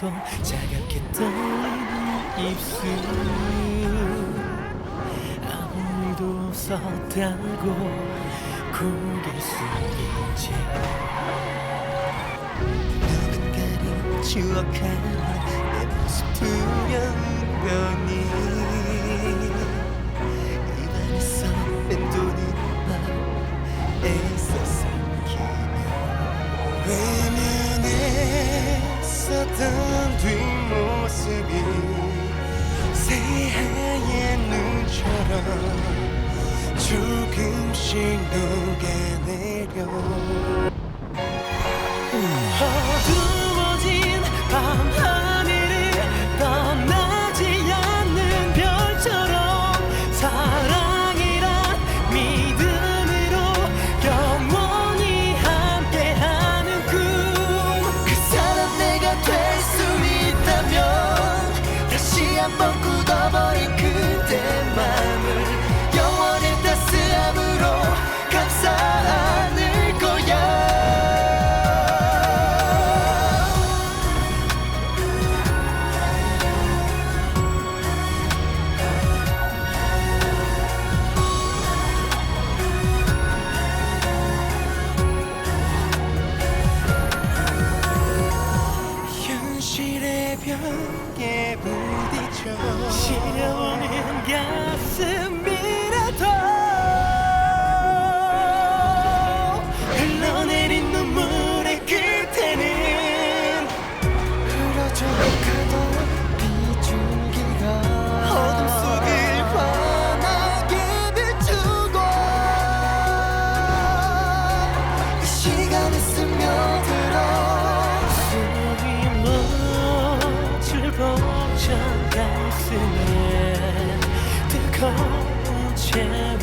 멈춰서 차갑게 떨리는 입술. 아무 일도 없었다고 고개 숙인 채 누군가를 추억하는 내 모습 투명하니 입안에서 맴도는 맘 애써 삼키며 외면했었던 뒷모습이 새하얀 눈처럼 조금씩 녹아내려 벽에 부딪혀. 시려오는 가슴이 벅찬 가슴에 뜨거운 채원을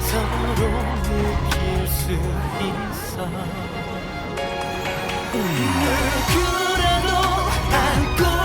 서로 느낄 수 있어. 누구라도 안고